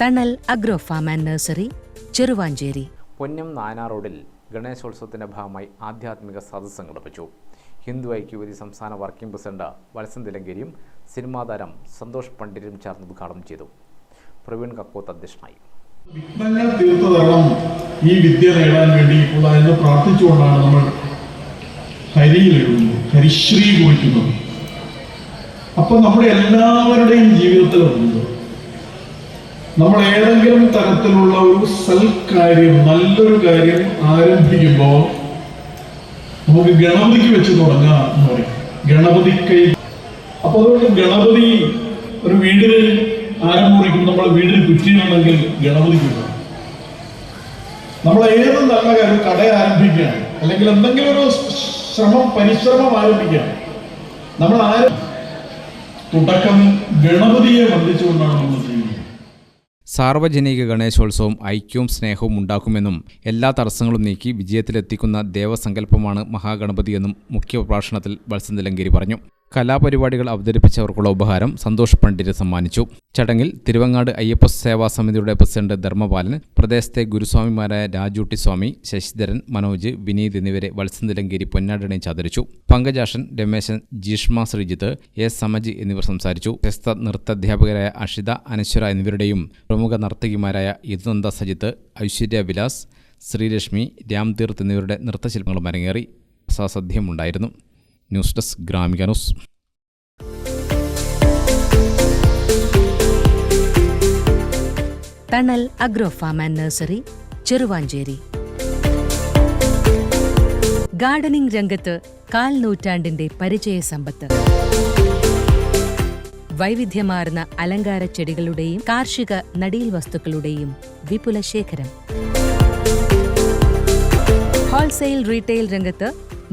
Thanal agro farm and nursery Cheruvanchery. Ponnam നാനാ റോഡിൽ ഗണേശോത്സവത്തിന്റെ ഭാഗമായി ആധ്യാത്മിക സദസ് സംഘടിപ്പിച്ചു. ഹിന്ദു ഐക്യവേദി സംസ്ഥാന വർക്കിംഗ് പ്രസിഡന്റ് വത്സൻ തിലങ്കേരിയും സിനിമാ താരം സന്തോഷ് പണ്ഡിറ്റും ചേർന്ന് ഉദ്ഘാടനം ചെയ്തു. പ്രവീൺ കക്കോത്ത് അധ്യക്ഷനായി. വിഘ്നങ്ങൾ തീർത്തു തരണം ഈ വിദ്യ നേടാൻ വേണ്ടി ഇപ്പോൾ എന്ന് പ്രാർത്ഥിച്ചുകൊണ്ടാണ് നമ്മൾ ഹരിയിലിടുന്നത് ഹരിശ്രീ കുറിക്കുന്നത്. അപ്പൊ നമ്മുടെ എല്ലാവരുടെയും ജീവിതത്തിലുണ്ട്. നമ്മൾ ഏതെങ്കിലും തരത്തിലുള്ള ഒരു സൽക്കാര്യം നല്ലൊരു കാര്യം ആരംഭിക്കുമ്പോൾ നമുക്ക് ഗണപതിക്ക് വെച്ച് തുടങ്ങാം എന്ന് പറയും. ഗണപതി കൈ അപ്പൊ അതുകൊണ്ട് ഗണപതി ഒരു വീടിന് ആരംഭിക്കും നമ്മൾ വീടിന് കുറ്റിയാണെങ്കിൽ ഗണപതി കിട്ടും നമ്മൾ ഏത് നല്ല കാര്യം കട ആരംഭിക്കുകയാണ് അല്ലെങ്കിൽ എന്തെങ്കിലും ഒരു ശ്രമം പരിശ്രമം ആരംഭിക്കുകയാണ്. നമ്മൾ ആരും തുടക്കം ഗണപതിയെ വന്ദിച്ചുകൊണ്ടാണ് നമ്മൾ സാർവജനിക ഗണേശോത്സവം ഐക്യവും സ്നേഹവും ഉണ്ടാക്കുമെന്നും എല്ലാ തടസ്സങ്ങളും നീക്കി വിജയത്തിലെത്തിക്കുന്ന ദേവസങ്കല്പമാണ് മഹാഗണപതിയെന്നും മുഖ്യ പ്രഭാഷണത്തിൽ വത്സൻ തിലങ്കേരി പറഞ്ഞു. കലാപരിപാടികൾ അവതരിപ്പിച്ചവർക്കുള്ള ഉപഹാരം സന്തോഷ് പണ്ഡിറ്റ് സമ്മാനിച്ചു. ചടങ്ങിൽ തിരുവങ്ങാട് അയ്യപ്പ സേവാ സമിതിയുടെ പ്രസിഡന്റ് ധർമ്മപാലൻ പ്രദേശത്തെ ഗുരുസ്വാമിമാരായ രാജൂട്ടി സ്വാമി ശശിധരൻ മനോജ് വിനീത് എന്നിവരെ വത്സന്തിലങ്കേരി പൊന്നാടനെ ചാതരിച്ചു. പങ്കജാഷൻ രമേശൻ ജീഷ്മ ശ്രീജിത്ത് എസ് സമജി എന്നിവർ സംസാരിച്ചു. പ്രശസ്ത നൃത്താധ്യാപകരായ അഷിത അനശ്വര എന്നിവരുടെയും പ്രമുഖ നർത്തകിമാരായ യദുനന്ദ സജിത്ത് ഐശ്വര്യ വിലാസ് ശ്രീലക്ഷ്മി രാംതീർത്ത് എന്നിവരുടെ നൃത്തശില്പങ്ങളും അരങ്ങേറി. സസദ്യമുണ്ടായിരുന്നു news desk Gramika news Thanal agro farm and nursery Cheruvanchery. Gardening രംഗത്ത് കാൽ നൂറ്റാണ്ടിന്റെ പരിചയ സമ്പത്ത്. വൈവിധ്യമാർന്ന അലങ്കാര ചെടികളുടെയും കാർഷിക നടീൽ വസ്തുക്കളുടെയും വിപുല ശേഖരം ഹോൾസെയിൽ റീറ്റെയിൽ രംഗത്ത്